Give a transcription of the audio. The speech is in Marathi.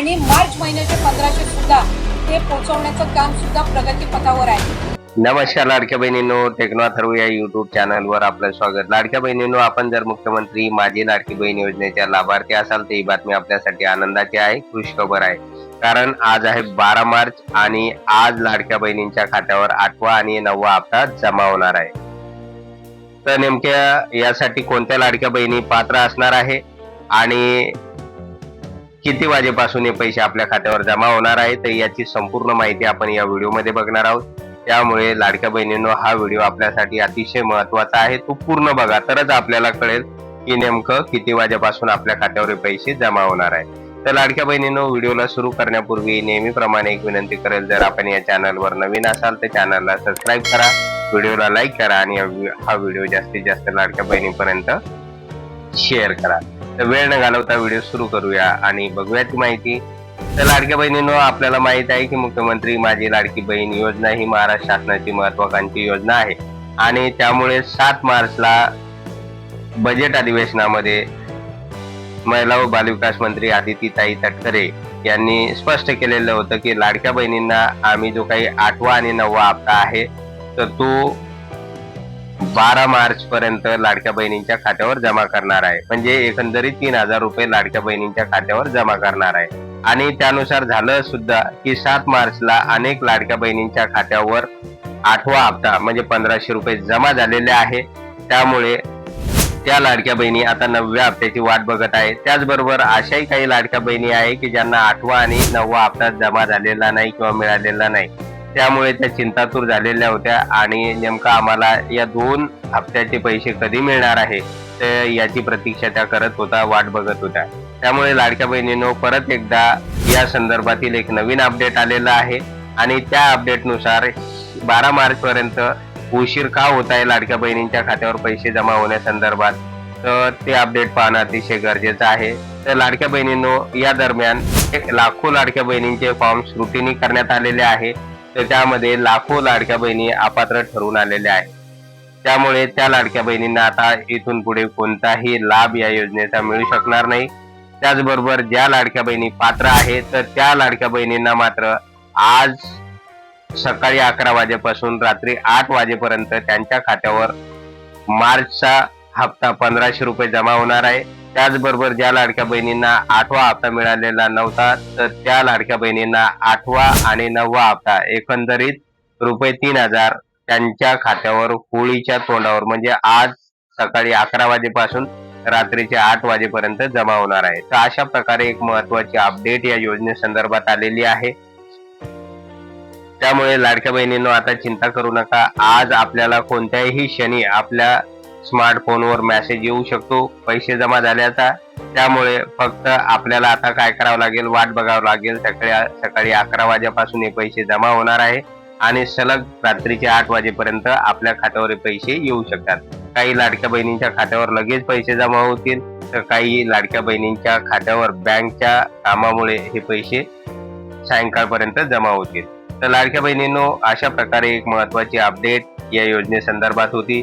आणि मार्च महिन्याचे पंधराशे सुद्धा ते पोहोचवण्याचं काम सुद्धा प्रगतीपथावर आहे. नमस्कार लाडक्या बहिणींनो टेक्नो अथर्व या युट्यूब चॅनलवर आपलं स्वागत. लाडक्या बहिणींनो आपण जर मुख्यमंत्री माझी लाडकी बहीण योजनेच्या लाभार्थी असाल तर ही बातमी आपल्यासाठी आनंदाची आहे खुश खबर आहे. कारण आज आहे बारा मार्च आणि आज लाडक्या बहिणींच्या खात्यावर आठवा आणि नववा हप्ता जमा होणार आहे. तर नेमक्या यासाठी कोणत्या लाडक्या बहिणी पात्र असणार आहे आणि किती वाजेपासून हे पैसे आपल्या खात्यावर जमा होणार आहे तर याची संपूर्ण माहिती आपण या व्हिडिओमध्ये बघणार आहोत. त्यामुळे लाडक्या बहिणींनो हा व्हिडिओ आपल्यासाठी अतिशय महत्त्वाचा आहे. तो पूर्ण बघा तरच आपल्याला कळेल की नेमकं किती वाजेपासून आपल्या खात्यावर हे पैसे जमा होणार आहे. तर लाडक्या बहिणींनो व्हिडिओला सुरू करण्यापूर्वी नेहमीप्रमाणे एक विनंती करेल जर आपण या चॅनलवर नवीन असाल तर चॅनलला सबस्क्राईब करा व्हिडिओला लाईक करा आणि हा हा व्हिडिओ जास्तीत जास्त लाडक्या बहिणीपर्यंत शेअर करा. तर वेळ न घालवता व्हिडिओ सुरू करूया आणि बघूया ती माहिती. तर लाडक्या बहिणींनो आपल्याला माहीत आहे की मुख्यमंत्री माझी लाडकी बहीण योजना ही महाराष्ट्र शासनाची महत्वाकांक्षी योजना आहे. आणि त्यामुळे सात मार्चला बजेट अधिवेशनामध्ये महिला व बालविकास मंत्री आदितीताई तटकरे यांनी स्पष्ट केलेलं होतं की लाडक्या बहिणींना आम्ही जो काही आठवा आणि नववा हप्ता आहे तर तो बारा मार्च पर्यंत लाडक्या बहिणींच्या खात्यावर जमा करणार आहे. म्हणजे एकंदरीत तीन हजार रुपये लाडक्या बहिणींच्या खात्यावर जमा करणार आहे. आणि त्यानुसार झालं सुद्धा की सात मार्चला अनेक लाडक्या बहिणींच्या खात्यावर आठवा हप्ता म्हणजे पंधराशे रुपये जमा झालेले आहे. त्यामुळे त्या लाडक्या बहिणी आता नवव्या हप्त्याची वाट बघत आहे. त्याचबरोबर अशाही काही लाडक्या बहिणी आहे की ज्यांना आठवा आणि नववा हप्ता जमा झालेला नाही किंवा मिळालेला नाही. त्यामुळे त्या चिंतातूर झालेल्या होत्या आणि नेमका आम्हाला या दोन हप्त्याचे पैसे कधी मिळणार आहे तर याची प्रतीक्षा त्या करत होता वाट बघत होत्या. त्यामुळे लाडक्या बहिणींनो परत एकदा या संदर्भातील एक नवीन अपडेट आलेला आहे आणि त्या अपडेटनुसार बारा मार्च पर्यंत उशीर का होत आहे लाडक्या बहिणींच्या खात्यावर पैसे जमा होण्यासंदर्भात तर ते अपडेट पाहणं अतिशय गरजेचं आहे. तर लाडक्या बहिणींनो या दरम्यान लाखो लाडक्या बहिणींचे फॉर्म स्क्रुटिनी करण्यात आलेले आहे. तर त्यामध्ये लाखो लाडक्या बहिणी अपात्र ठरून आलेल्या आहेत. त्यामुळे त्या लाडक्या बहिणींना आता इथून पुढे कोणताही लाभ या योजनेचा मिळू शकणार नाही. त्याचबरोबर ज्या लाडक्या बहिणी पात्र आहेत तर त्या लाडक्या बहिणींना मात्र आज सकाळी अकरा वाजेपासून रात्री आठ वाजेपर्यंत त्यांच्या खात्यावर मार्चचा हप्ता पंधराशे रुपये जमा होणार आहे. त्याचबरोबर ज्या लाडक्या बहिणींना आठवा हप्ता मिळालेला नव्हता तर त्या लाडक्या बहिणींना आठवा आणि नववा हप्ता एकंदरीत रुपये तीन हजार त्यांच्या खात्यावर होळीच्या तोंडावर म्हणजे आज सकाळी अकरा वाजेपासून रात्रीचे आठ वाजेपर्यंत जमा होणार आहे. तर अशा प्रकारे एक महत्वाची अपडेट या योजनेसंदर्भात आलेली आहे. त्यामुळे लाडक्या बहिणींनो आता चिंता करू नका. आज आपल्याला कोणत्याही क्षणी आपल्या स्मार्टफोनवर मेसेज येऊ शकतो पैसे जमा झाल्याचा. त्यामुळे फक्त आपल्याला आता काय करावं लागेल वाट बघावं लागेल. सकाळी सकाळी अकरा वाजेपासून हे पैसे जमा होणार आहे आणि सलग रात्रीचे आठ वाजेपर्यंत आपल्या खात्यावर पैसे येऊ शकतात. काही लाडक्या बहिणींच्या खात्यावर लगेच पैसे जमा होतील तर काही लाडक्या बहिणींच्या खात्यावर बँकच्या कामामुळे हे पैसे सायंकाळपर्यंत जमा होतील. तर लाडक्या बहिणींनो अशा प्रकारे एक महत्वाची अपडेट या योजनेसंदर्भात होती.